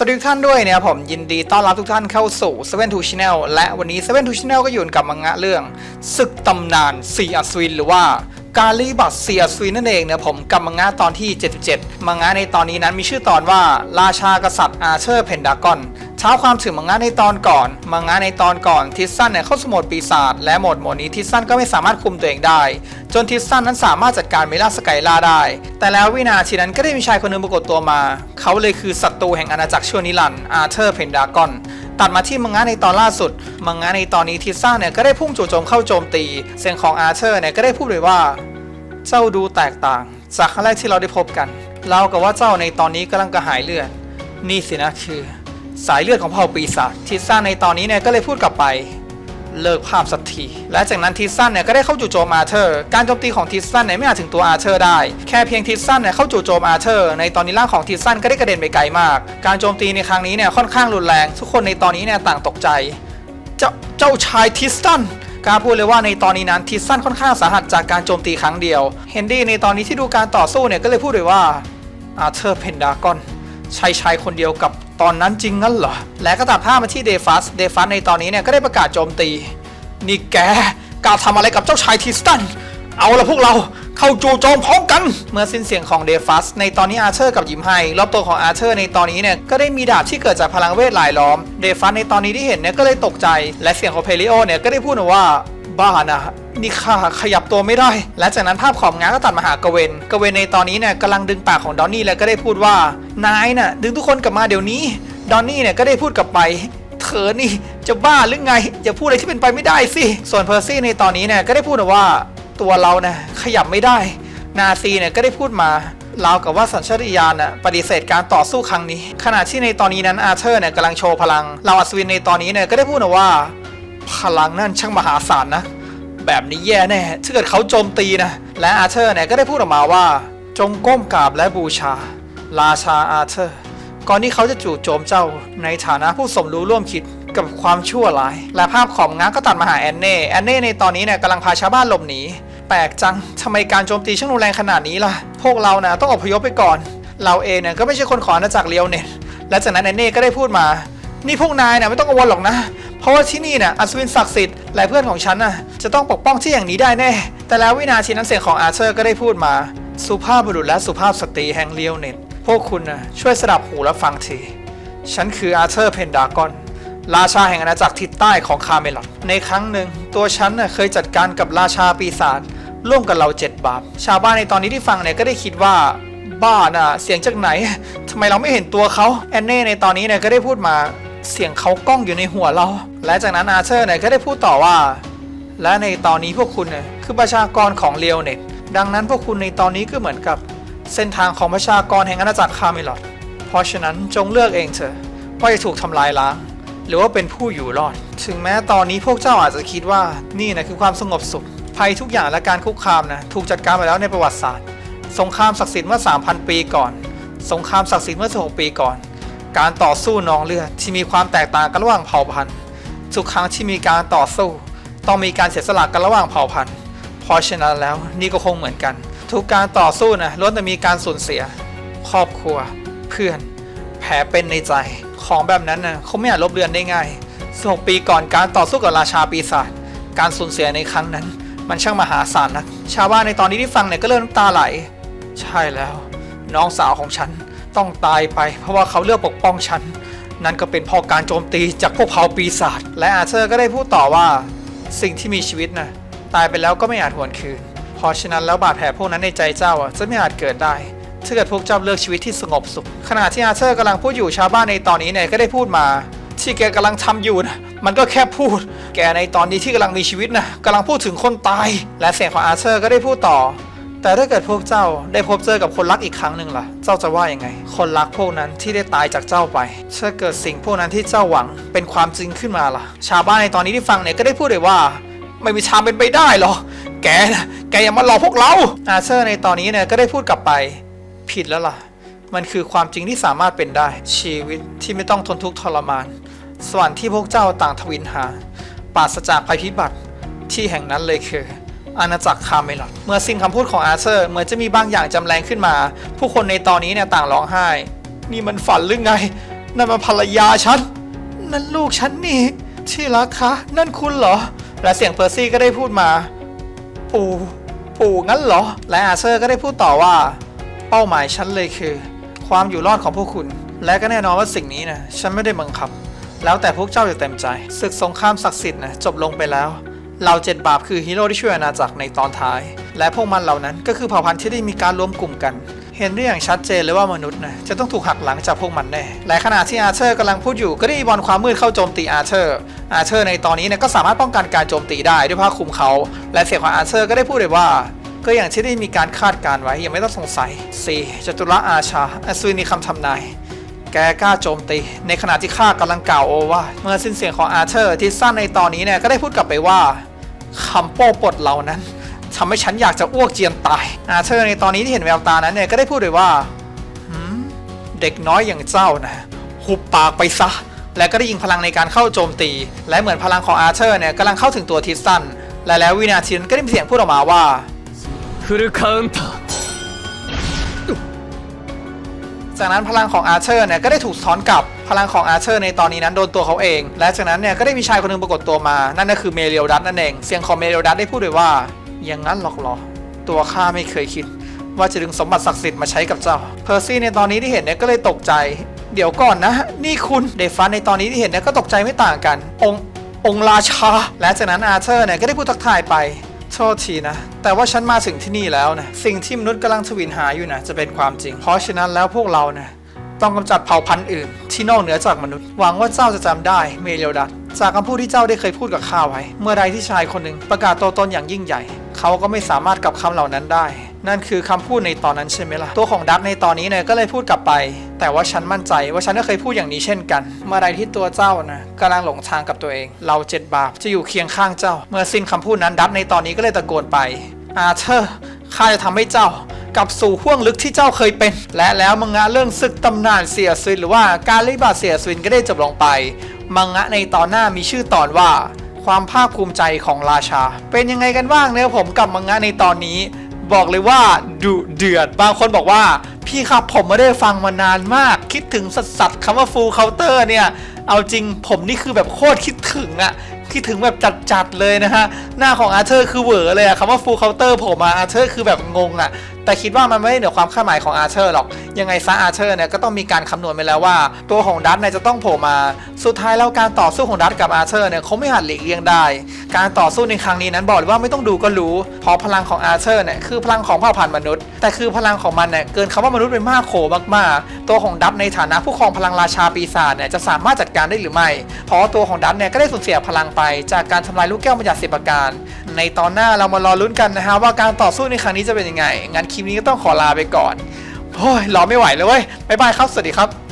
สวัสดีทุกท่านด้วยนะครับผมยินดีต้อนรับทุกท่านเข้าสู่7 2 Channel และวันนี้7 2 Channel ก็อยู่กับมังงะเรื่องศึกตำนานซีอัศวินหรือว่ากาลีบัตซียสุยนั่นเองเนี่ยผมกับมังงะตอนที่ 77 มังงะในตอนนี้นั้นมีชื่อตอนว่าราชากษัตริย์อาเชอร์เพนดากอน เช้าความถึงมังงะในตอนก่อนมังงะในตอนก่อนทิสซันเนี่ยเข้าสมุดปีศาจและหมดโหมดนี้ทิสซันก็ไม่สามารถคุมตัวเองได้ จนทิสซันนั้นสามารถจัดการเมล่าสกายล่าได้ แต่แล้ววินาทีนั้นก็ได้มีชายคนหนึงปรากฏตัวมา เขาเลยคือศัตรูแห่งอาณาจักรชั่วนิรันดร์อาเธอร์เพนดากอนตัดมาที่มังงะในตอนล่าสุด มังงะในตอนนี้ทิสซันเนี่ยก็ได้พุ่งจู่โจมเข้าโจมตี เสียงของอาเธอร์เนี่ยก็ได้พูดเลยว่า เจ้าดูแตกต่าง จากครั้งแรกที่เราได้พบกัน เรากับว่าเจ้าในตอนนี้กำลังกระหายเลือด นี่สินะคือ สายเลือดของเผ่าปีศาจทิสซันในตอนนี้เนี่ยก็เลยพูดกลับไปเลิกภาพสักที และจากนั้นทิสซันเนี่ยก็ได้เข้าจู่โจมอาเธอร์ การโจมตีของทิสซันเนี่ยไม่อาจถึงตัวอาเธอร์ได้ แค่เพียงทิสซันเนี่ยเข้าจู่โจมอาเธอร์ ในตอนนี้ร่างของทิสซันก็ได้กระเด็นไปไกลมาก การโจมตีในครั้งนี้เนี่ยค่อนข้างรุนแรง ทุกคนในตอนนี้เนี่ยต่างตกใจ เจ้าเจ้าชายทิสตันกล้าพูดเลยว่าในตอนนี้นั้นทิสตันค่อนข้างสาหัสจากการโจมตีครั้งเดียว เฮนดี้ในตอนนี้ที่ดูการต่อสู้เนี่ยก็เลยพูดเลยว่าอาเธอร์เพนดากอนใช่ชายคนเดียวกับ ตอนนั้นจริงงั้นเหรอ และก็ตัดภาพมาที่เดฟัส เดฟัสในตอนนี้เนี่ยก็ได้ประกาศโจมตี นี่แกกล้าทำอะไรกับเจ้าชายทิสตัน เอาละพวกเราเข้าจู่โจมพร้อมกัน เมื่อสิ้นเสียงของเดฟัส ในตอนนี้อาเธอร์กับยิมไฮรอบตัวของอาเธอร์ในตอนนี้เนี่ยก็ได้มีดาบที่เกิดจากพลังเวทหลายล้อม เดฟัสในตอนนี้ที่เห็นเนี่ยก็เลยตกใจ และเสียงของเพลิโอเนี่ยก็ได้พูดว่า บ้านะนี่ข้าขยับตัวไม่ได้ และจากนั้นภาพของงานก็ตัดมาหากเวนกเวนในตอนนี้เนี่ยกำลังดึงปากของดอนนี่แล้วก็ได้พูดว่านายน่ะดึงทุกคนกลับมาเดี๋ยวนี้ดอนนี่เนี่ยก็ได้พูดกลับไปเธอนี่จะบ้าหรือไงอย่าพูดอะไรที่เป็นไปไม่ได้สิส่วนเพอร์ซี่ในตอนนี้เนี่ยก็ได้พูดว่าตัวเราเนี่ยขยับไม่ได้ นาซีเนี่ยก็ได้พูดมาราวกับว่าสัญชาตญาณน่ะปฏิเสธการต่อสู้ครั้งนี้ ขณะที่ในตอนนี้นั้นอาเธอร์เนี่ยกำลังโชว์พลังเราอัศวินในตอนนี้เนี่ยก็ได้พูดว่า พลังนั่นช่างมหาศาลนะ แบบนี้แย่แน่ถ้าเกิดเขาโจมตีนะ และอาเธอร์เนี่ยก็ได้พูดออกมาว่า จงก้มกราบและบูชา ราชาอาเธอร์ ก่อนที่เขาจะจู่โจมเจ้าในฐานะผู้สมรู้ร่วมคิดกับความชั่วร้าย และภาพของง้างก็ตัดมาหาแอนเน่แอนเน่ในตอนนี้เนี่ยกำลังพาชาวบ้านหลบหนีแปลกจังทำไมการโจมตีช่างรุนแรงขนาดนี้ล่ะ พวกเรานะต้องอพยพไปก่อน เราเองเนี่ยก็ไม่ใช่คนขออาณาจักรเลียวเน็ตและจากนั้นแอนเน่ก็ได้พูดมา นี่พวกนายเนะไม่ต้องกังวลหรอกนะ เพราะว่าที่นี่เนี่ยอัศวินศักดิ์สิทธิ์และเพื่อนของฉันน่ะจะต้องปกป้องที่อย่างนี้ได้แน่ แต่แล้ววินาทีนั้นเสียงของอาเธอร์ก็ได้พูดมา สุภาพบุรุษและสุภาพสตรีแห่งเลียวเน็ต พวกคุณนะช่วยสดับหูและฟังที ฉันคืออาเธอร์เพนดากอนราชาแห่งอาณาจักรทิศใต้ของคาเมลอดในครั้งหนึ่ง ตัวฉันน่ะเคยจัดการกับราชาปีศาจร่วมกับเราเจ็ดบาป ชาวบ้านในตอนนี้ที่ฟังเนี่ยก็ได้คิดว่าบ้าน่ะเสียงจากไหนทำไมเราไม่เห็นตัวเขาแอนเน่ในตอนนี้เนี่ยก็ได้พูดมา เสียงเขาก้องอยู่ในหัวเรา และจากนั้นอาเธอร์เนี่ยก็ได้พูดต่อว่า และในตอนนี้พวกคุณเนี่ยคือประชากรของเลียวเน็ตดังนั้นพวกคุณในตอนนี้ก็เหมือนกับเส้นทางของประชากรแห่งอาณาจักรคาเมลอดเพราะฉะนั้นจงเลือกเองเถอะว่าจะถูกทำลายล้าง หรือว่าเป็นผู้อยู่รอด ถึงแม้ตอนนี้พวกเจ้าอาจจะคิดว่านี่นะคือความสงบสุข ภัยทุกอย่างและการคุกคามนะถูกจัดการไปแล้วในประวัติศาสตร์ สงครามศักดิ์สิทธิ์เมื่อ 3,000 ปีก่อน สงครามศักดิ์สิทธิ์เมื่อ16ปีก่อน การต่อสู้นองเลือดที่มีความแตกต่างกันระหว่างเผ่าพันธุ์ ทุกครั้งที่มีการต่อสู้ ต้องมีการเสียสละกันระหว่างเผ่าพันธุ์ เพราะฉะนั้นแล้วนี่ก็คงเหมือนกัน ทุกการต่อสู้นะล้วนแต่มีการสูญเสีย ครอบครัว เพื่อน แผลเป็นในใจ ของแบบนั้นนะเขาไม่อาจลบเลือนได้ง่าย16ปีก่อนการต่อสู้กับราชาปีศาจการสูญเสียในครั้งนั้น มันช่างมหาศาลนักชาวบ้านในตอนนี้ที่ฟังเนี่ยก็เริ่มน้ำตาไหล ใช่แล้ว น้องสาวของฉัน ต้องตายไป เพราะว่าเขาเลือกปกป้องฉัน นั่นก็เป็นเพราะการโจมตีจากพวกเผ่าปีศาจและอาเธอร์ก็ได้พูดต่อว่า สิ่งที่มีชีวิตนะตายไปแล้วก็ไม่อาจหวนคืนเพราะฉะนั้นแล้วบาดแผลพวกนั้นในใจเจ้าอะจะไม่อาจเกิดได้ถ้าเกิดพวกเจ้าเลือกชีวิตที่สงบสุขขณะที่อาเธอร์กำลังพูดอยู่ชาวบ้านในตอนนี้เนี่ยก็ได้พูดมา ที่แกกำลังทำอยู่นะมันก็แค่พูด แกในตอนนี้ที่กำลังมีชีวิตนะกำลังพูดถึงคนตาย และเสียงของอาเธอร์ก็ได้พูดต่อ แต่ถ้าเกิดพวกเจ้าได้พบเจอกับคนรักอีกครั้งหนึ่งล่ะ เจ้าจะว่ายังไง คนรักพวกนั้นที่ได้ตายจากเจ้าไปถ้าเกิดสิ่งพวกนั้นที่เจ้าหวังเป็นความจริงขึ้นมาล่ะ ชาวบ้านในตอนนี้ที่ฟังเนี่ยก็ได้พูดเลยว่า ไม่มีทางเป็นไปได้หรอกแกนะแกอย่ามาหลอกพวกเรา อาเธอร์ในตอนนี้เนี่ยก็ได้พูดกลับไป ผิดแล้วล่ะ มันคือความจริงที่สามารถเป็นได้ ชีวิตที่ไม่ต้องทนทุกข์ทรมาน สวรรค์ที่พวกเจ้าต่างทวินหา ปราศจากภัยพิบัติที่แห่งนั้นเลยคือ อาณาจักรคาเมลอดเมื่อสิ้นคำพูดของอาร์เธอร์เหมือนจะมีบางอย่างจำแรงขึ้นมา ผู้คนในตอนนี้เนี่ยต่างร้องไห้ นี่มันฝันหรือไง นั่นมาภรรยาฉัน นั่นลูกฉันนี่ ที่รักคะ นั่นคุณเหรอ และเสียงเพอร์ซี่ก็ได้พูดมา ปู่ปู่งั้นเหรอ และอาเซอร์ก็ได้พูดต่อว่า เป้าหมายฉันเลยคือ ความอยู่รอดของพวกคุณ และก็แน่นอนว่าสิ่งนี้นะฉันไม่ได้บังคับ แล้วแต่พวกเจ้าจะเต็มใจศึกสงครามศักดิ์สิทธิ์นะจบลงไปแล้ว เราเจ็ดบาปคือฮีโร่ที่ช่วยอาณาจักรในตอนท้าย และพวกมันเหล่านั้นก็คือเผ่าพันธุ์ที่ได้มีการรวมกลุ่มกัน เห็นได้อย่างชัดเจนเลยว่ามนุษย์นะจะต้องถูกหักหลังจากพวกมันแน่ และขณะที่อาเธอร์กำลังพูดอยู่ก็ได้มีบอลความมืดเข้าโจมตีอาเธอร์ อาเธอร์ในตอนนี้เนี่ยก็สามารถป้องกันการโจมตีได้ด้วยผ้าคลุมเขา และเสียงของอาเธอร์ก็ได้พูดเลยว่าก็อย่างที่ได้มีการคาดการไว้ยังไม่ต้องสงสัย 4. จตุระอาชาอสูรมีคำทำนาย แกกล้าโจมตี ในขณะที่ข้ากำลังกล่าวโอว่า เมื่อสิ้นเสียงของอาเธอร์ที่สั้นในตอนนี้เนี่ยก็ได้พูดกลับไปว่าคำโป้ปดเหล่านั้นทำให้ฉันอยากจะอ้วกเจียนตาย อาเธอร์ในตอนนี้ที่เห็นแววตานั้นเนี่ยก็ได้พูดเลยว่าเด็กน้อยอย่างเจ้านะหุบปากไปซะ และก็ได้ยิงพลังในการเข้าโจมตี และเหมือนพลังของอาเธอร์เนี่ยกำลังเข้าถึงตัวทิสตันและแล้ววินาทีนั้นก็ได้มีเสียงพูดออกมาว่าฟลคันต์ จากนั้นพลังของอาร์เชอร์เนี่ยก็ได้ถูกสะท้อนกลับพลังของอาร์เชอร์ในตอนนี้นั้นโดนตัวเขาเอง และจากนั้นเนี่ยก็ได้มีชายคนหนึงปรากฏตัวมา นั่นก็คือเมเรียลดัตนั่นเอง เสียงของเมเรียลดัตได้พูดเลยว่าอย่างนั้นหรอกหรอ ตัวข้าไม่เคยคิด ว่าจะดึงสมบัติศักดิ์สิทธิ์มาใช้กับเจ้า เพอร์ซี่ในตอนนี้ที่เห็นเนี่ยก็เลยตกใจ เดี๋ยวก่อนนะ นี่คุณเดฟันในตอนนี้ที่เห็นเนี่ยก็ตกใจไม่ต่างกัน ององราชา และจากนั้นอาร์เชอร์เนี่ยก็ได้พูดทักทายไป โทษทีนะ แต่ว่าฉันมาถึงที่นี่แล้วนะ สิ่งที่มนุษย์กำลังทวินหาอยู่นะจะเป็นความจริง เพราะฉะนั้นแล้วพวกเรานะต้องกำจัดเผ่าพันธุ์อื่น ที่นอกเหนือจากมนุษย์ หวังว่าเจ้าจะจำได้เมเลดัตจากคำพูดที่เจ้าได้เคยพูดกับข้าไว้ เมื่อใดที่ชายคนหนึ่งประกาศตัวตนอย่างยิ่งใหญ่ เขาก็ไม่สามารถกลับคำเหล่านั้นได้ นั่นคือคำพูดในตอนนั้นใช่ไหมล่ะ ตัวของดัตในตอนนี้เนี่ยก็เลยพูดกลับไป แต่ว่าฉันมั่นใจว่าฉันก็เคยพูดอย่างนี้เช่นกัน เมื่อใดที่ตัวเจ้านะกำลังหลงทางกับตัวเอง เราเจ็ดบาปจะอยู่เคียงข้างเจ้า เมื่อสิ้นคำพูดนั้นดัตในตอนนี้ก็เลยตะโกนไปอาเธอร์ข้าจะทำให้เจ้ากลับสู่ห้วงลึกที่เจ้าเคยเป็น และแล้วมังงะเรื่องศึกตำนานเสียสวินหรือว่าการลิบาเสียสวินก็ได้จบลงไป มังงะในตอนหน้ามีชื่อตอนว่า ความภาคภูมิใจของราชา เป็นยังไงกันบ้างเนี่ยผมกับมังงะในตอนนี้ บอกเลยว่าดุเดือด บางคนบอกว่า พี่ครับผมไม่ได้ฟังมานานมาก คิดถึงสัสๆคำว่าฟูลเคาน์เตอร์เนี่ย เอาจริงผมนี่คือแบบโคตรคิดถึงอะคิดถึงแบบจัดๆเลยนะฮะ หน้าของอาเธอร์คือเหวอเลยอะคำว่าฟูลเคาน์เตอร์ผมอะอาเธอร์คือแบบงงอะ แต่คิดว่ามันไม่ได้เหนือความคาดหมายของอาเธอร์หรอก ยังไงซะอาเธอร์เนี่ยก็ต้องมีการคำนวณไปแล้วว่า ตัวของดัตเนี่ยจะต้องโผล่มา สุดท้ายแล้วการต่อสู้ของดัตกับอาเธอร์เนี่ยเขาไม่หัดหลีกเลี่ยงได้ การต่อสู้ในครั้งนี้นั้นบอกเลยว่าไม่ต้องดูก็รู้ เพราะพลังของอาเธอร์เนี่ยคือพลังของเผ่าพันธุ์มนุษย์ แต่คือพลังของมันเนี่ยเกินคำว่ามนุษย์ไปมากโขมากๆ ตัวของดัตในฐานะผู้ครองพลังราชาปีศาจเนี่ยจะสามารถจัดการได้หรือไม่ เพราะตัวของดัตเนี่ยก็ได้สูญเสียพลังไป จากการทำลายลูกแก้วมัญญัติสิบประการ ในตอนหน้าเรามารอลุ้นกันนะฮะว่าการต่อสู้ในครั้งนี้จะเป็นยังไงงั้นคลิปนี้ก็ต้องขอลาไปก่อนโอ้ยรอไม่ไหวเลยเว้ยบ๊ายบายครับ สวัสดีครับ